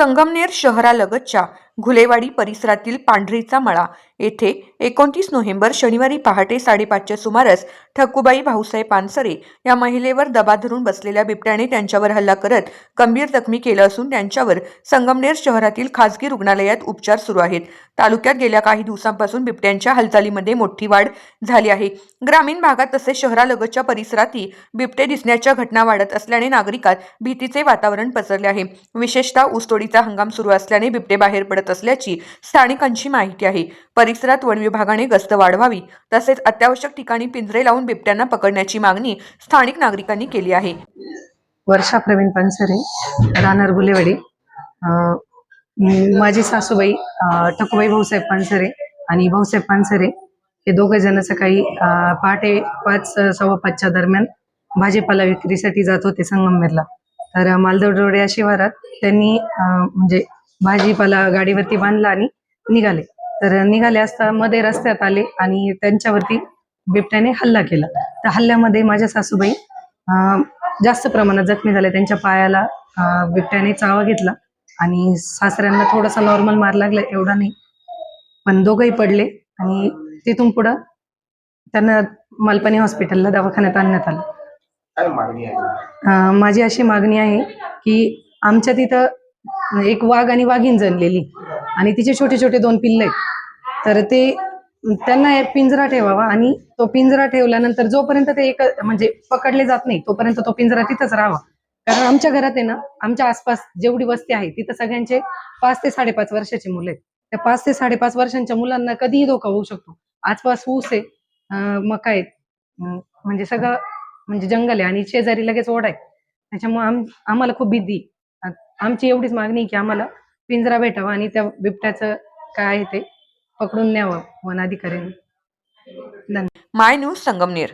संगमनेर शहरालगतच्या घुलेवाडी परिसरातील पांढरीचा मळा येथे एकोणतीस नोव्हेंबर शनिवारी पहाटे साडेपाचच्या सुमारास ठकूबाई भाऊसाहेब पानसरे या महिलेवर दबा धरून बसलेल्या बिबट्याने त्यांच्यावर हल्ला करत गंभीर जखमी केलं असून त्यांच्यावर संगमनेर शहरातील खासगी रुग्णालयात उपचार सुरू आहेत. तालुक्यात गेल्या काही दिवसांपासून बिबट्यांच्या हालचालीमध्ये मोठी वाढ झाली आहे. ग्रामीण भागात तसेच शहरालगतच्या परिसरातही बिबटे दिसण्याच्या घटना वाढत असल्याने नागरिकात भीतीचे वातावरण पसरले आहे. विशेषतः ऊसतोडीचा हंगाम सुरू असल्याने बिबटे बाहेर पडत असल्याची स्थानिकांची माहिती आहे. परिसरात वन विभागाने गस्त वाढवावी तसेच अत्यावश्यक ठिकाणी पिंजरे लावून बिबट्यांना पकडण्याची मागणी स्थानिक नागरिकांनी केली आहे. वर्षा प्रवीण पानसरे राहणार गुलेवाडी अं, माझी सासूबाई टकूबाई भाऊसाहेब पानसरे आणि भाऊसाहेब पानसरे हे दोघे जण सकाळी पहाटे पाच सव्वा पाचच्या दरम्यान भाजीपाला विक्रीसाठी जात होते संगमनेरला. तर मालदड रोड या शिवारात त्यांनी म्हणजे भाजीपाला गाडीवरती बांधला आणि निघाले. तर निघाले असता मध्ये रस्त्यात आले आणि त्यांच्यावरती बिबट्याने हल्ला केला. त्या हल्ल्यामध्ये माझ्या सासूबाई जास्त प्रमाणात जखमी झाले. त्यांच्या पायाला बिबट्याने चावा घेतला आणि सासऱ्यांना थोडासा नॉर्मल मार लागला एवढा नाही. पण दोघंही पडले आणि तिथून पुढं त्यांना मालपाणी हॉस्पिटलला दवाखान्यात आणण्यात आलं. माझी अशी मागणी आहे की आमच्या तिथं एक वाघ आणि वाघीण जणलेली आणि तिचे छोटे छोटे दोन पिल्ले आहेत. तर ते त्यांना एक पिंजरा ठेवावा आणि तो पिंजरा ठेवल्यानंतर जोपर्यंत ते एक म्हणजे पकडले जात नाही तोपर्यंत तो पिंजरा तिथंच राहावा. कारण आमच्या घरात आहे ना आमच्या आसपास जेवढी वस्ती आहे तिथं सगळ्यांचे पाच ते साडेपाच वर्षाची मुलं आहेत. त्या पाच ते साडेपाच वर्षांच्या मुलांना कधीही धोका होऊ शकतो. आसपास ऊस आहे मका आहेत म्हणजे सगळं म्हणजे जंगल आहे आणि शेजारी लगेच ओढ आहे. त्याच्यामुळे आम आम्हाला खूप भीती आमची एवढीच मागणी की आम्हाला पिंजरा भेटावा आणि त्या बिबट्याचं काय आहे ते पकडून न्यावं वनाधिकाऱ्यांनी. धन्यवाद माय न्यूज संगमनेर.